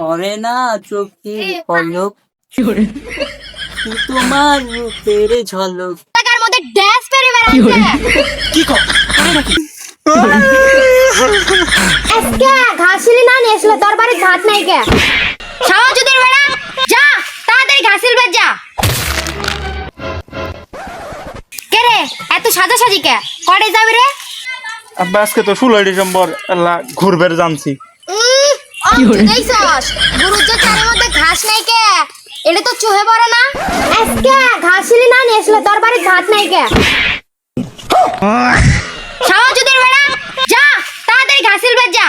করে না চোখের পলক। তোমার রূপের ঝলক? টাকার মধ্যে ড্যাশ পেরে বেড়াচ্ছে। আজকে ঘাসিলি না নিয়ে আসলে? তোর বাড়ি ঘাট নাই কে? সামাজুদের বেড়া যা তাড়াতাড়ি ঘাসিল বেজ যা। কে রে এত সাজা সাজি কে? কড়ে যাবি রে? আব্বা আজকে তো ষোলোই ডিসেম্বর আল্লাহ ঘুরবের জানছি। গুরুর যে চারের মধ্যে ঘাস নাই কে? এটা তো চোহে পড়ে না। আজকে ঘাসিলি না নিয়ে আসলে তোর বাড়ি ঘাট নাই কে? সামাজুদের বেড়া যা তাড়াতাড়ি ঘাসিল বেজ যা।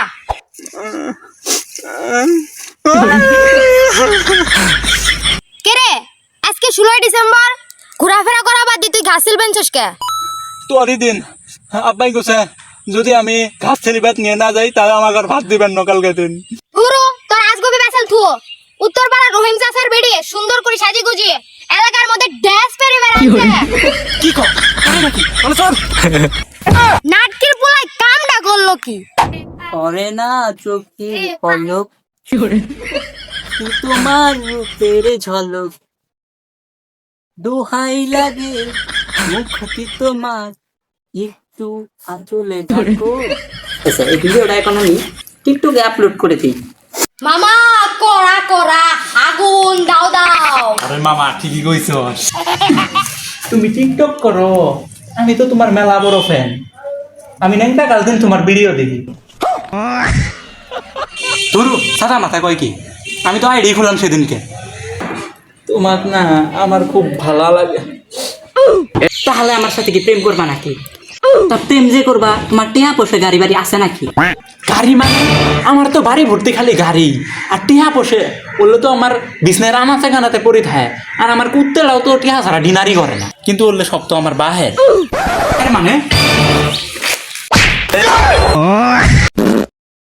কে আজকে ষোলোই ডিসেম্বর ঘোরাফেরা করা বাদ দিয়ে তুই ঘাসিল বেঞ্চস কে? তোরই দিন আব্বাই কোসে যদি আমি ঘাস ছেলিবাত নিয়ে না যাই তাহলে আমাকে আর ভাত দিবেন না কালকে দিন। পাড়া রহিম বেড়ি সুন্দর করে সাজি গুজিয়ে এলাকার মধ্যে ড্যাশ পেরে বেড়াচ্ছে। কি কর? নাটকের পোলায় কামটা করল কি? করে না চোখের পলক তোমার রূপের ঝলক। দোহাই লাগে মুখটি তোমার। একটু আঁচলে ডাকো আচ্ছা এই ভিডিওটা এখন আমি টিকটকে আপলোড করে দিই। মামা করা করা আগুন দাও দাও। আরে মামা ঠিকই কইছস তুমি টিকটক করো। আমি তো তোমার মেলা বড় ফ্যান আমি নেংটা কাল দিন তোমার ভিডিও দেখি। তোর সাদা মাথা কয় কি? আমি তো আইডি খুললাম সেদিনকে। তোমাক না আমার খুব ভালো লাগে। তাহলে আমার সাথে কি প্রেম করবা নাকি? তা প্রেম যে করবা তোমার টেয়া পোষে গাড়ি বাড়ি আছে নাকি? গাড়ি মানে? আমার তো বাড়ি ভর্তি খালি গাড়ি। আর টিহা পোষে বললে তো আমার বিছনায় রানাতে গানাতে পড়ে থাকে। আর আমার কুত্তেরাও তো টিহা ছাড়া ডিনারই করে না। কিন্তু বললে সব তো আমার বাহের আরে মানে?